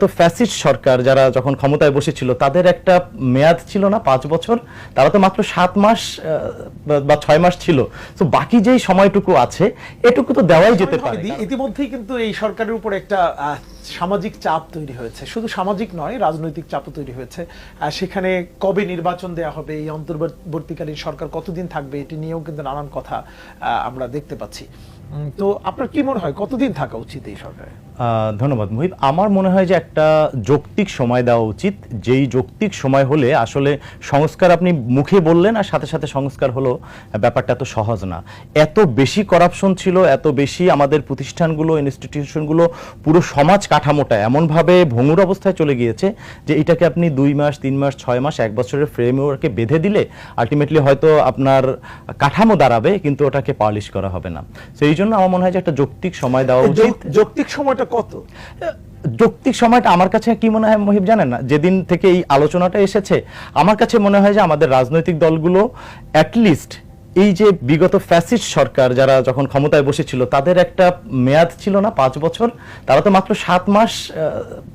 তো ফ্যাসিস্ট সরকার যারা যখন ক্ষমতায় বসেছিল তাদের একটা মেয়াদ ছিল না পাঁচ বছর। তারা তো মাত্র সাত মাস বা- ছয় মাস ছিল। তো বাকি যেই সময়টুকু আছে এটুকু তো দেওয়াই যেতে পারে। ইতিমধ্যেই কিন্তু এই সরকারের উপর একটা আহ, সামাজিক চাপ তৈরি হয়েছে। শুধু সামাজিক নয় রাজনৈতিক চাপও তৈরি হয়েছে। সেখানে কবে নির্বাচন দেয়া হবে এই অন্তর্বর্তীকালীন সরকার কতদিন থাকবে এটি নিয়েও কিন্তু নানান কথা আহ, আমরা দেখতে পাচ্ছি। তো আপনার কি মনে হয়, কতদিন থাকা উচিত এই সরকারে? ধন্যবাদ মুহিব আমার মনে হয় যে একটা যৌক্তিক সময় দেওয়া উচিত। যেই যৌক্তিক সময় হলে আসলে সংস্কার আপনি মুখে বললেন আর সাথে সাথে সংস্কার হলো, ব্যাপারটা এত সহজ না। এত বেশি করাপশন ছিল, এত বেশি আমাদের প্রতিষ্ঠানগুলো ইনস্টিটিউশনগুলো পুরো সমাজ কাঠামোটা এমনভাবে ভঙ্গুর অবস্থায় চলে গিয়েছে যে এটাকে আপনি দুই মাস, তিন মাস, ছয় মাস, এক বছরের ফ্রেমওয়ার্কে বেঁধে দিলে আলটিমেটলি হয়তো আপনার কাঠামো দাঁড়াবে, কিন্তু ওটাকে পালিশ করা হবে না। সেই জন্য আমার মনে হয় যে একটা যৌক্তিক সময় দেওয়া উচিত। যৌক্তিক সময়টা কত? যৌক্তিক সময়টা আমার কাছে কি মনে হয় মহিব জানেন না? যেদিন থেকে এই আলোচনাটা এসেছে আমার কাছে মনে হয় যে আমাদের রাজনৈতিক দলগুলো অ্যাটলিস্ট এই যে বিগত ফ্যাসিস্ট সরকার যারা যখন ক্ষমতায় বসেছিল তাদের একটা মেয়াদ ছিল না পাঁচ বছর তারা তো মাত্র সাত মাস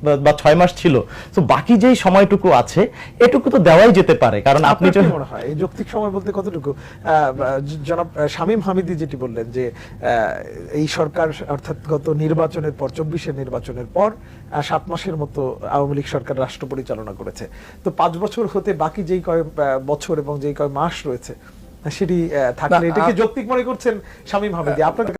বা- ছয় মাস ছিল। তো বাকি যেই সময়টুকু আছে এটুকু তো দেওয়াই যেতে পারে। কারণ আপনি মনে হয়? এই যৌক্তিক সময় বলতে কতটুকু? জনাব শামীম হামিদি যেটি বললেন যে আহ, এই সরকার অর্থাৎ গত নির্বাচনের পর চব্বিশের নির্বাচনের পর সাত মাসের মতো আওয়ামী লীগ সরকার রাষ্ট্র পরিচালনা করেছে। তো পাঁচ বছর হতে বাকি যেই কয় বছর এবং যেই কয় মাস রয়েছে সেটি আহ, থাকলে এটাকে যৌক্তিক মনে করছেন স্বামী শামীম যে আপনার